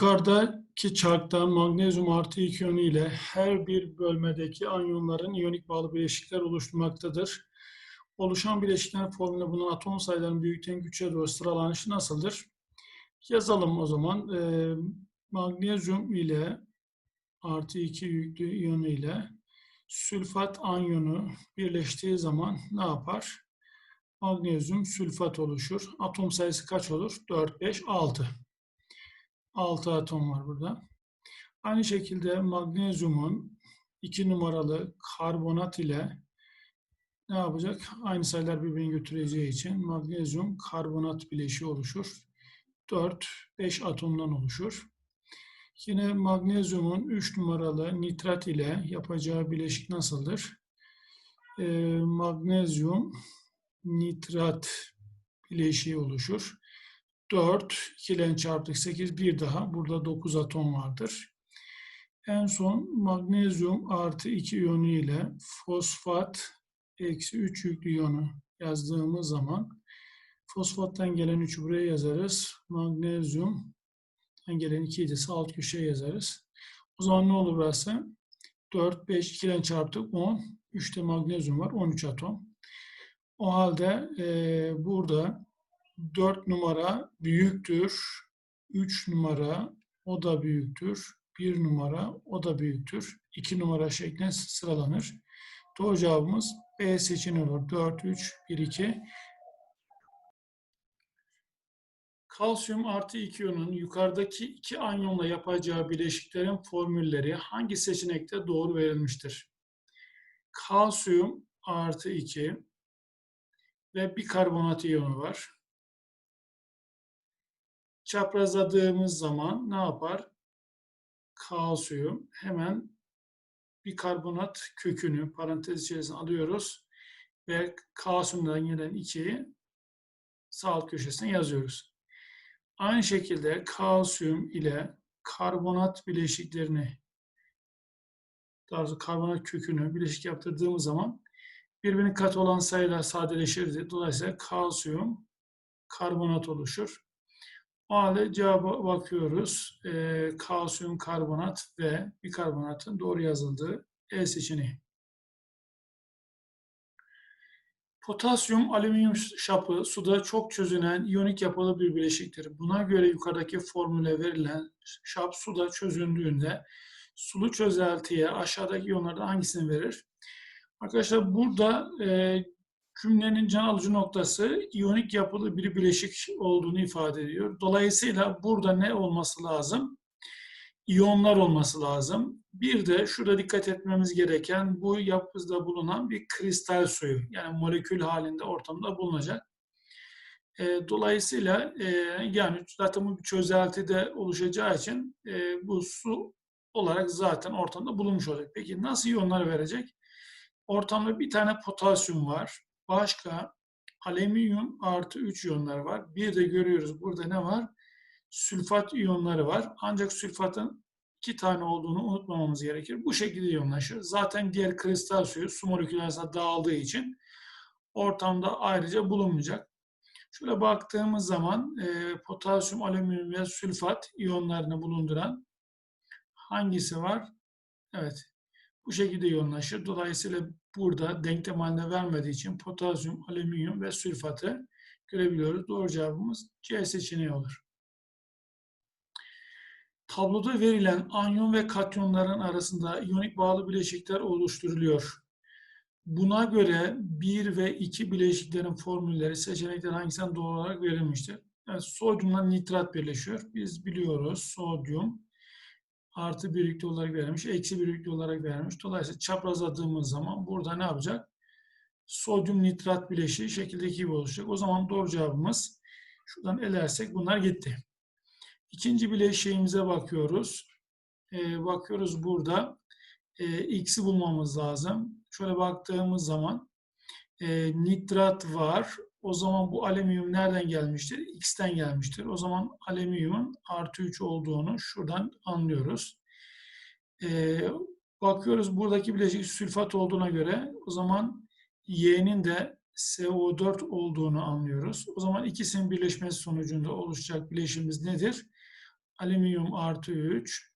Yukarıdaki çarkta magnezyum artı iki iyonu ile her bir bölmedeki anyonların iyonik bağlı bileşikler oluşturmaktadır. Oluşan bileşiklerin formülü bunun atom sayılarının büyükten küçüğe doğru sıralanışı nasıldır? Yazalım o zaman. Ee, magnezyum ile artı iki yüklü iyonu ile sülfat anyonu birleştiği zaman ne yapar? Magnezyum sülfat oluşur. Atom sayısı kaç olur? 4, 5, 6. 6 atom var burada. Aynı şekilde magnezyumun 2 numaralı karbonat ile ne yapacak? Aynı sayılar birbirini götüreceği için magnezyum karbonat bileşiği oluşur. 4, 5 atomdan oluşur. Yine magnezyumun 3 numaralı nitrat ile yapacağı bileşik nasıldır? Ee, magnezyum nitrat bileşiği oluşur. 4, 2 ile çarptık 8, bir daha. Burada 9 atom vardır. En son magnezyum artı 2 iyonu ile fosfat eksi 3 yüklü iyonu yazdığımız zaman fosfattan gelen 3'ü buraya yazarız. Magnezyumdan gelen 2'yi de sağ alt köşeye yazarız. O zaman ne olur burası? 4, 5, 2 ile çarptık 10. 3'te magnezyum var. 13 atom. O halde e, burada 4 numara büyüktür. 3 numara o da büyüktür. 1 numara o da büyüktür. 2 numara şeklinde sıralanır. Doğru cevabımız B seçeneği olur. 4, 3, 1, 2. Kalsiyum artı 2 iyonun yukarıdaki iki anyonla yapacağı bileşiklerin formülleri hangi seçenekte doğru verilmiştir? Kalsiyum artı 2 ve bir karbonat iyonu var çaprazladığımız zaman ne yapar? Kalsiyum hemen bir karbonat kökünü parantez içerisine alıyoruz ve kalsiyumdan gelen 2'yi sağ alt köşesine yazıyoruz. Aynı şekilde kalsiyum ile karbonat bileşiklerini daha doğrusu karbonat kökünü bileşik yaptırdığımız zaman birbirine kat olan sayılar sadeleşir. Dolayısıyla kalsiyum karbonat oluşur. O halde cevaba bakıyoruz. E, kalsiyum karbonat ve bikarbonatın doğru yazıldığı E seçeneği. Potasyum alüminyum şapı suda çok çözünen iyonik yapılı bir bileşiktir. Buna göre yukarıdaki formüle verilen şap suda çözündüğünde sulu çözeltiye aşağıdaki iyonlardan hangisini verir? Arkadaşlar burada e, cümlenin can alıcı noktası iyonik yapılı bir bileşik olduğunu ifade ediyor. Dolayısıyla burada ne olması lazım? İyonlar olması lazım. Bir de şurada dikkat etmemiz gereken bu yapıda bulunan bir kristal suyu. Yani molekül halinde ortamda bulunacak. E, dolayısıyla e, yani zaten bu bir çözeltide oluşacağı için e, bu su olarak zaten ortamda bulunmuş olacak. Peki nasıl iyonlar verecek? Ortamda bir tane potasyum var. Başka alüminyum artı 3 iyonlar var. Bir de görüyoruz burada ne var? Sülfat iyonları var. Ancak sülfatın iki tane olduğunu unutmamamız gerekir. Bu şekilde iyonlaşır. Zaten diğer kristal suyu su moleküllerine dağıldığı için ortamda ayrıca bulunmayacak. Şöyle baktığımız zaman e, potasyum, alüminyum ve sülfat iyonlarını bulunduran hangisi var? Evet, bu şekilde yoğunlaşır. Dolayısıyla burada denklem haline vermediği için potasyum, alüminyum ve sülfatı görebiliyoruz. Doğru cevabımız C seçeneği olur. Tabloda verilen anyon ve katyonların arasında iyonik bağlı bileşikler oluşturuluyor. Buna göre 1 ve 2 bileşiklerin formülleri seçenekler hangisinden doğru olarak verilmiştir? Yani sodyumla nitrat birleşiyor. Biz biliyoruz sodyum artı bir yüklü olarak vermiş, eksi bir yüklü olarak vermiş. Dolayısıyla çaprazladığımız zaman burada ne yapacak? Sodyum nitrat bileşiği şekildeki gibi olacak. O zaman doğru cevabımız şuradan elersek bunlar gitti. İkinci bileşiğimize bakıyoruz. Ee, bakıyoruz burada e, x'i bulmamız lazım. Şöyle baktığımız zaman e, nitrat var. O zaman bu alüminyum nereden gelmiştir? X'ten gelmiştir. O zaman alüminyumun artı 3 olduğunu şuradan anlıyoruz. Ee, bakıyoruz buradaki bileşik sülfat olduğuna göre o zaman Y'nin de CO4 olduğunu anlıyoruz. O zaman ikisinin birleşmesi sonucunda oluşacak bileşimimiz nedir? alüminyum artı 3,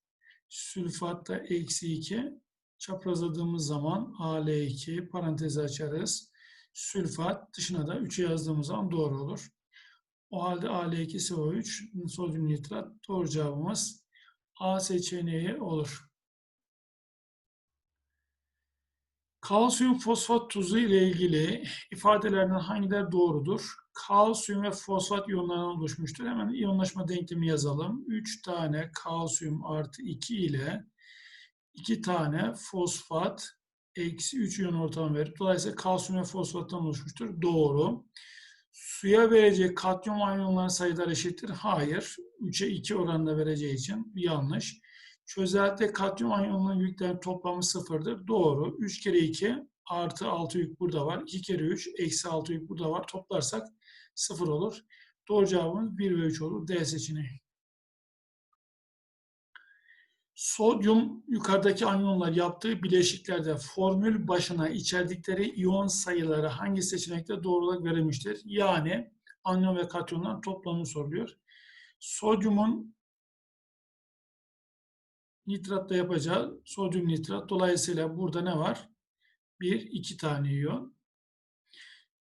sülfat da eksi 2. Çaprazladığımız zaman Al2 parantezi açarız. Sülfat dışına da 3'ü yazdığımız zaman doğru olur. O halde Al2SO3 sodyum nitrat doğru cevabımız A seçeneği olur. Kalsiyum fosfat tuzu ile ilgili ifadelerden hangileri doğrudur? Kalsiyum ve fosfat iyonlarından oluşmuştur. Hemen iyonlaşma denklemi yazalım. 3 tane kalsiyum artı 2 ile 2 tane fosfat eksi 3 iyon ortamı verir. Dolayısıyla kalsiyum ve fosfattan oluşmuştur. Doğru. Suya verecek katyum iyonların sayıları eşittir. Hayır. 3'e 2 oranında vereceği için yanlış. Çözelti katyum iyonlarının yüklerinin toplamı sıfırdır. Doğru. 3 kere 2 artı 6 yük burada var. 2 kere 3 eksi 6 yük burada var. Toplarsak 0 olur. Doğru cevabımız 1 ve 3 olur. D seçeneği. Sodyum yukarıdaki anyonlar yaptığı bileşiklerde formül başına içerdikleri iyon sayıları hangi seçenekte doğru olarak verilmiştir? Yani anyon ve katyonların toplamı soruluyor. Sodyumun nitratta yapacağı sodyum nitrat. Dolayısıyla burada ne var? Bir, iki tane iyon.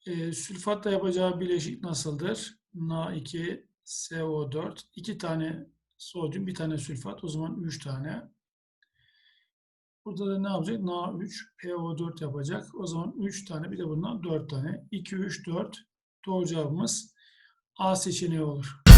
E, sülfatla yapacağı bileşik nasıldır? Na2SO4. iki tane sodyum, bir tane sülfat. O zaman üç tane. Burada da ne yapacak? Na3PO4 yapacak. O zaman 3 tane bir de bundan 4 tane. 2, 3, 4. Doğru cevabımız A seçeneği olur.